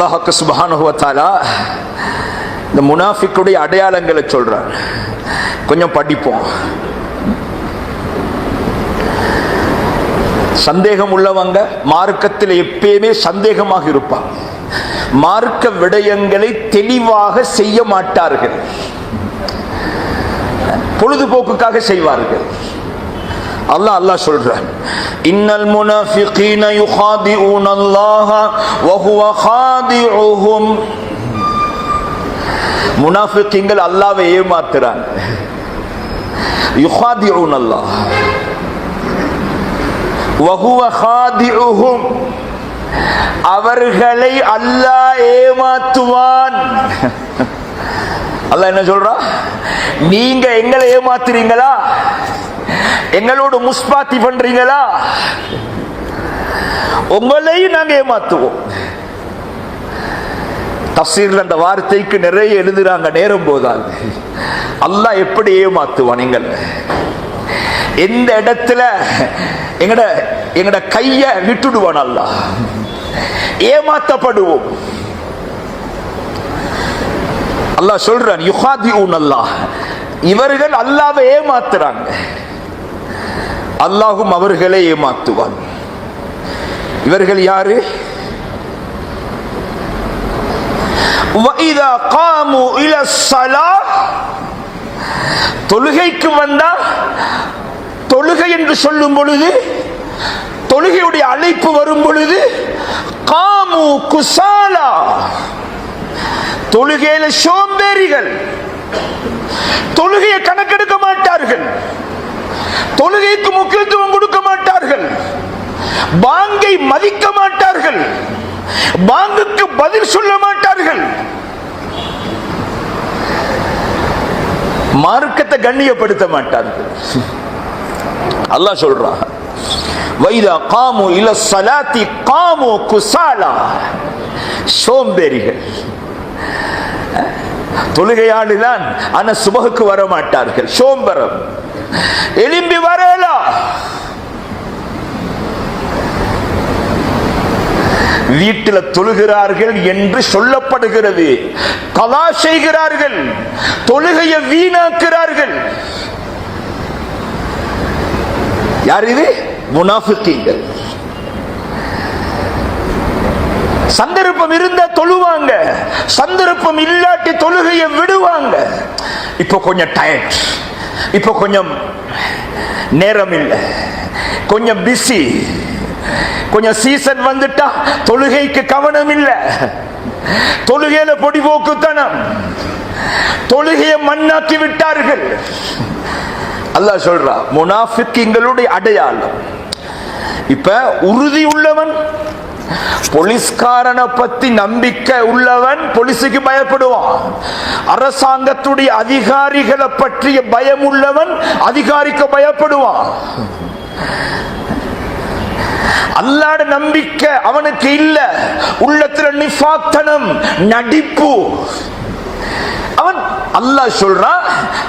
அல்லாஹாக்கு சுபானுவத்தாலா இந்த முனாஃபிக்குடைய அடையாளங்களை சொல்கிறார் கொஞ்சம் படிப்போம். சந்தேகம் உள்ளவங்க மார்க்கத்தில் எப்பயுமே சந்தேகமாக இருப்பாங்க. மார்க்க விடயங்களை தெளிவாக செய்ய மாட்டார்கள். பொழுதுபோக்குக்காக செய்வார்கள். அல்லாஹ் அல்லாஹ் சொல்றான் இன்னல் முனாஃபிகீன யுகாதிஊன அல்லாஹ வ ஹுவ காதிஉஹும் முனாஃபிகீன்கள் அல்லாஹ்வை ஏமாத்துறாங்க. யுகாதிஊன அல்லாஹ் வ ஹுவ காதிஉஹும் அவர்களை அல்லாஹ் ஏமாத்துவான். அல்லாஹ் என்ன சொல்றா? நீங்க எங்களை ஏமாத்துறீங்களா? எங்களோட முஸ்பாத்தி பண்றீங்களா? உங்களையும் நாங்க ஏமாத்துவோம். தப்சீர்ல அந்த வார்த்தைக்கு நிறைய எழுதுறாங்க நேரம் போதாது. அல்லாஹ் எப்படி ஏமாத்துவான் நீங்கள்? எந்த இடத்துல எங்கட எங்கட கைய விட்டுடுவான் அல்லாஹ்? ஏமாத்தப்படுவோம். அல்லாஹ் சொல்றான் யுகாதி அல்லாஹ் இவர்கள் அல்லாவை ஏமாத்துறாங்க. அல்லாஹும் அவர்களை ஏமாத்துவான். இவர்கள் யாரு? தொழுகைக்கு வந்தா தொழுகை என்று சொல்லும் பொழுது தொழுகையுடைய அழைப்பு வரும் பொழுது காமு குசாலா தொழுகையில சோம்பேறிகள் தொழுகையை கணக்கெடுக்க மாட்டார்கள். தொழுகைக்கு முக்கியத்துவம் கொடுக்க மாட்டார்கள். பாங்கை மதிக்க மாட்டார்கள். பாங்குக்கு பதில் சொல்ல மாட்டார்கள். மார்க்கத்தை கண்ணியப்படுத்த மாட்டார்கள். அல்லாஹ் சொல்றான் வைதா காமு இல சலாத்தி காமு குசாலா. சோம்பேறிகள். தொழுகையாளிதான் ஆனா சுபகுக்கு வர மாட்டார்கள் சோம்பரம். எலும்பி வர வீட்டில் தொழுகிறார்கள் என்று சொல்லப்படுகிறது. கலா செய்கிறார்கள். தொழுகையை வீணாக்குறார்கள் யார் இது? முனாஃபிக்கீங்கள் சந்தர்ப்பம் இருந்தா தொழுவாங்க. சந்தர்ப்பம் இல்லாட்டி தொழுகையை விடுவாங்க. இப்போ கொஞ்சம் டயர்ட் இப்போ கொஞ்சம் நேரம் இல்லை. கொஞ்சம் பிஸி கொஞ்சம் சீசன் வந்துட்டா தொழுகைக்கு கவனம் இல்லை தொழுகையில பொடிபோக்குத்தனம். தொழுகையை மண்ணாக்கி விட்டார்கள். அல்லா சொல்றா முனாஃபிக்குங்களுடைய அடையாளம். இப்ப உறுதி உள்ளவன் போலீஸ்காரனை பத்தி நம்பிக்கை உள்ளவன் போலீஸுக்கு பயப்படுவான். அரசாங்கத்துடைய அதிகாரிகளை பற்றிய பயம் உள்ளவன் அதிகாரிக்கு பயப்படுவான். அல்லாட நம்பிக்கை அவனுக்கு இல்ல. உள்ளத்துல நிஃபாத்தனம் நடிப்பு. அவன் அல்லாஹ் சொல்றான்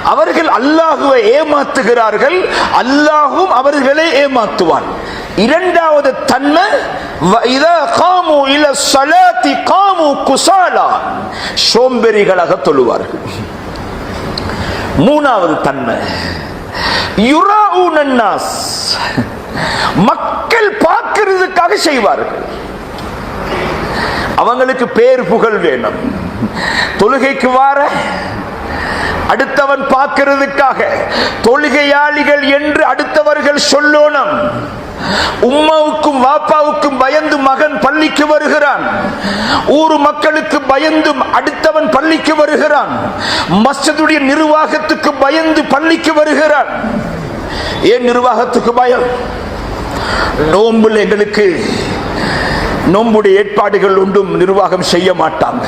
அவர்கள் அல்லாஹுவை ஏமாத்துகிறார்கள் அல்லாஹும் அவர்களை ஏமாத்துவான். இரண்டாவது தன்மை காமு இல சலாத்தி காமு குசாலா. சோம்பெறிகளாக தொழுவார்கள். மூணாவது தன்மை யுராவுன் மக்கள் பார்க்கிறதுக்காக செய்வார்கள். அவங்களுக்கு பேர் புகழ் வேணும். தொழுகைக்கு வார அடுத்தவன் பார்க்கிறதுக்காக தொழுகையாளிகள் என்று அடுத்தவர்கள் சொல்லோனம் உம்மாவுக்கும் வாப்பாவுக்கும் பயந்து மகன் பள்ளிக்கு வருகிறான். ஊர் மக்களுக்கு பயந்து அடுத்தவன் பள்ளிக்கு வருகிறான். மஸ்ஜிதுடைய நிர்வாகத்துக்கு பயந்து பள்ளிக்கு வருகிறான். ஏன் நிர்வாகத்துக்கு பயம்? நோம்புல எங்களுக்கு நோம்புடைய ஏற்பாடுகள் ஒன்றும் நிர்வாகம் செய்ய மாட்டாங்க.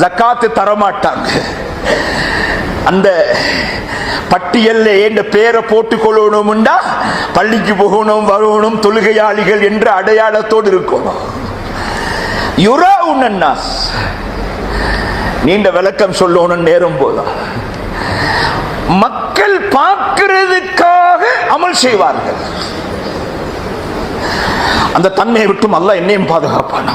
ஜக்காத்து தரமாட்டாங்க அந்த பட்டியல்ல என்ற பேரை போட்டுக் கொள்ளணும்டா? பள்ளிக்கு போகணும் வரணும் தொழுகையாளிகள் என்ற அடையாளத்தோடு இருக்கும் யுரா உன்னாஸ் நீண்ட விளக்கம் சொல்லணும் நேரம் போதும் மக்கள் பார்க்கிறதுக்காக அமல் செய்வார்கள். அந்த தன்மையை விட்டும் அல்ல என்னையும் பாதுகாப்பான